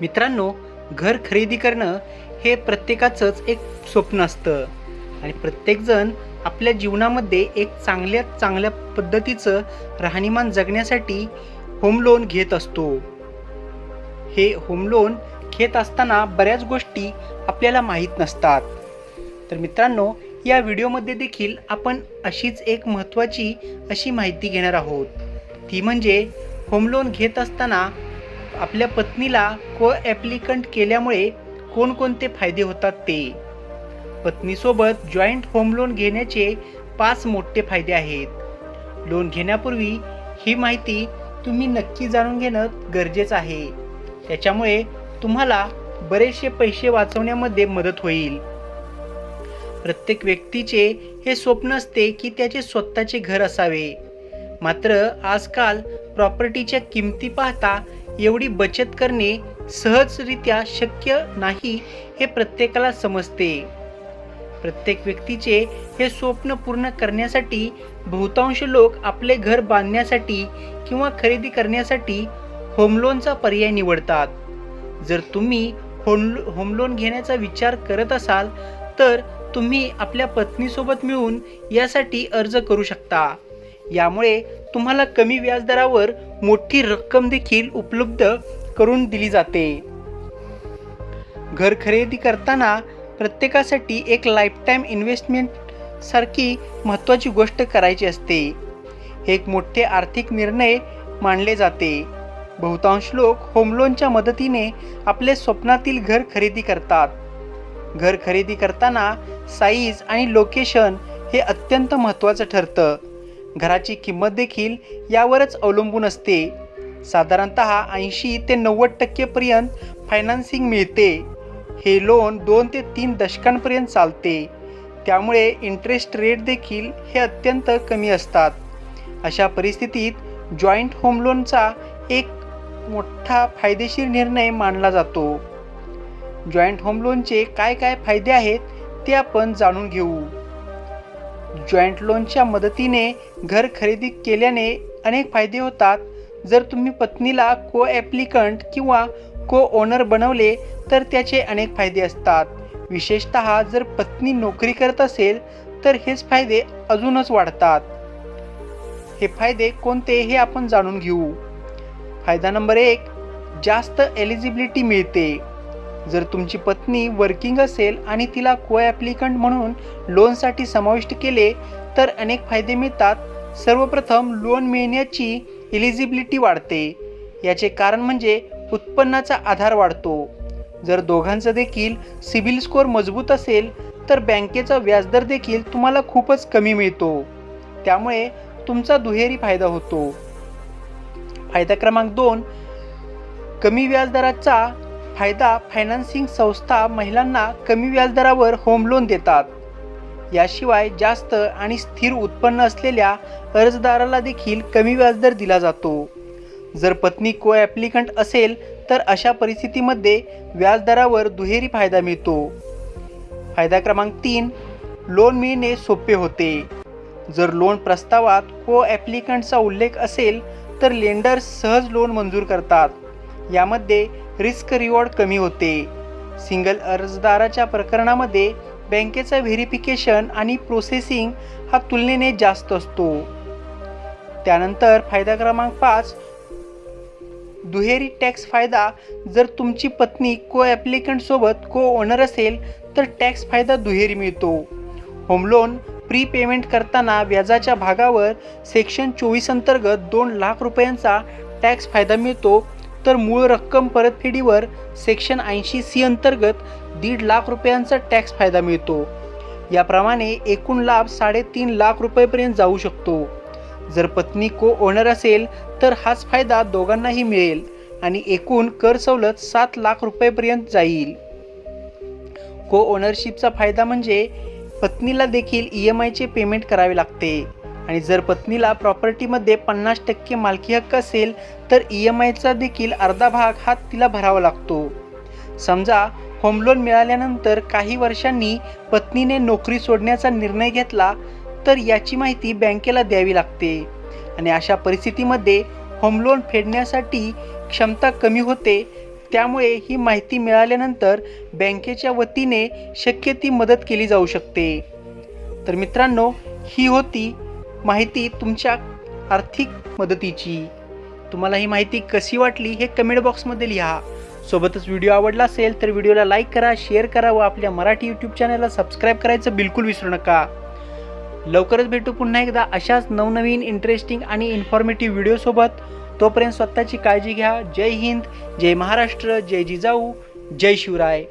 मित्रांनो घर खरेदी करणं हे प्रत्येकाचंच एक स्वप्न असतं. आणि प्रत्येकजण आपल्या जीवनामध्ये एक चांगल्या चांगल्या पद्धतीचं राहणीमान जगण्यासाठी होम लोन घेत असतो. हे होम लोन घेत असताना बऱ्याच गोष्टी आपल्याला माहीत नसतात. तर मित्रांनो या व्हिडिओमध्ये देखील आपण अशीच एक महत्त्वाची अशी माहिती घेणार आहोत. ती म्हणजे होम लोन घेत असताना आपल्या पत्नीला को ॲप्लिकंट केल्यामुळे कोणकोणते फायदे होतात ते? पत्नीसोबत जॉईंट होम लोन घेण्याचे पाच मोठे फायदे आहेत. लोन घेण्यापूर्वी ही माहिती तुम्ही नक्की जाणून घेणं गरजेचं आहे. त्याच्यामुळे तुम्हाला बरेचसे पैसे वाचवण्यामध्ये मदत होईल. प्रत्येक व्यक्तीचे हे स्वप्न असते की त्याचे स्वतःचे घर असावे. मात्र आजकाल प्रॉपर्टीच्या किमती पाहता एवढी बचत करणे सहजरित्या शक्य नाही हे प्रत्येकाला समजते. प्रत्येक व्यक्तीचे हे स्वप्न पूर्ण करण्यासाठी बहुतांश लोक आपले घर बांधण्यासाठी किंवा खरेदी करण्यासाठी होम लोनचा पर्याय निवडतात. जर तुम्ही होम होम लोन घेण्याचा विचार करत असाल तर तुम्ही आपल्या पत्नीसोबत मिळून यासाठी अर्ज करू शकता. यामुळे तुम्हाला कमी व्याजदरावर मोठी रक्कम देखील उपलब्ध करून दिली जाते. घर खरेदी करताना प्रत्येकासाठी एक लाईफटाईम इन्व्हेस्टमेंट सारखी महत्त्वाची गोष्ट करायची असते. हे एक मोठे आर्थिक निर्णय मानले जाते. बहुतांश लोक होम लोनच्या मदतीने आपले स्वप्नातील घर खरेदी करतात. घर खरेदी करताना साईज आणि लोकेशन हे अत्यंत महत्त्वाचं ठरतं. घराची किंमत देखील यावरच अवलंबून असते. साधारणत ऐंशी ते नव्वद टक्केपर्यंत फायनान्सिंग मिळते. हे लोन दोन ते तीन दशकांपर्यंत चालते. त्यामुळे इंटरेस्ट रेट देखील हे अत्यंत कमी असतात. अशा परिस्थितीत जॉईंट होम लोनचा एक मोठा फायदेशीर निर्णय मानला जातो. जॉईंट होम लोनचे काय काय फायदे आहेत ते आपण जाणून घेऊ. जॉईंट लोनच्या मदतीने घर खरेदी केल्याने अनेक फायदे होतात. जर तुम्ही पत्नीला को ॲप्लिकंट किंवा को ओनर बनवले तर त्याचे अनेक फायदे असतात. विशेषत जर पत्नी नोकरी करत असेल तर हेच फायदे अजूनच वाढतात. हे फायदे कोणते हे आपण जाणून घेऊ. फायदा नंबर एक जास्त एलिजिबिलिटी मिळते. जर तुमची पत्नी वर्किंग असेल आणि तिला को ॲप्लिकंट म्हणून लोनसाठी समाविष्ट केले तर अनेक फायदे मिळतात. सर्वप्रथम लोन मिळण्याची इलिजिबिलिटी वाढते. याचे कारण म्हणजे उत्पन्नाचा आधार वाढतो. जर दोघांचा देखील सिबिल स्कोअर मजबूत असेल तर बँकेचा व्याजदर देखील तुम्हाला खूपच कमी मिळतो. त्यामुळे तुमचा दुहेरी फायदा होतो. फायदा क्रमांक दोन कमी व्याजदराचा फायदा फायनान्सिंग संस्था महिलांना कमी व्याजदरावर होम लोन देतात. याशिवाय जास्त आणि स्थिर उत्पन्न असलेल्या अर्जदाराला देखील कमी व्याजदर दिला जातो. जर पत्नी को ॲप्लिकंट असेल तर अशा परिस्थितीमध्ये व्याजदरावर दुहेरी फायदा मिळतो. फायदा क्रमांक तीन लोन मिळणे सोपे होते. जर लोन प्रस्तावात को ॲप्लिकंटचा उल्लेख असेल तर लेंडर सहज लोन मंजूर करतात. यामध्ये रिस्क रिवॉर्ड कमी होते. सिंगल अर्जदाराच्या प्रकरणामध्ये बँकेचा व्हेरिफिकेशन आणि प्रोसेसिंग हा तुलनेने जास्त असतो. त्यानंतर फायदा क्रमांक पाच दुहेरी टॅक्स फायदा. जर तुमची पत्नी को ॲप्लिकंटसोबत को ओनर असेल तर टॅक्स फायदा दुहेरी मिळतो. होम लोन प्री पेमेंट करताना व्याजाच्या भागावर सेक्शन चोवीस अंतर्गत दोन लाख रुपयांचा टॅक्स फायदा मिळतो तर मूळ रक्कम परतफेडीवर सेक्शन ऐंशी सी अंतर्गत दीड लाख रुपयांचा टॅक्स फायदा मिळतो. याप्रमाणे एकूण लाभ साडेतीन लाख रुपयेपर्यंत जाऊ शकतो. जर पत्नी को ओनर असेल तर हाच फायदा दोघांनाही मिळेल आणि एकूण कर सवलत सात लाख रुपयेपर्यंत जाईल. को ओनरशिपचा फायदा म्हणजे पत्नीला देखील ई एम आयचे पेमेंट करावे लागते. आणि जर पत्नीला प्रॉपर्टीमध्ये पन्नास टक्के मालकी हक्क असेल तर ई एम आयचा देखील अर्धा भाग हा तिला भरावा लागतो. समजा होम लोन मिळाल्यानंतर काही वर्षांनी पत्नीने नोकरी सोडण्याचा निर्णय घेतला तर याची माहिती बँकेला द्यावी लागते. आणि अशा परिस्थितीमध्ये होम लोन फेडण्यासाठी क्षमता कमी होते त्यामुळे ही माहिती मिळाल्यानंतर बँकेच्या वतीने शक्य ती मदत केली जाऊ शकते. तर मित्रांनो ही होती माहिती तुमच्या आर्थिक मदतीची. तुम्हाला ही माहिती कशी वाटली हे कमेंट बॉक्समध्ये लिहा. सोबतच व्हिडिओ आवडला असेल तर व्हिडिओला लाईक करा शेअर करा व आपल्या मराठी यूट्यूब चॅनलला सबस्क्राईब करायचं बिलकुल विसरू नका. लवकरच भेटू पुन्हा एकदा अशाच नवनवीन इंटरेस्टिंग आणि इन्फॉर्मेटिव्ह व्हिडिओसोबत तोपर्यंत स्वतःची काळजी घ्या. जय हिंद जय महाराष्ट्र जय जिजाऊ जय शिवराय.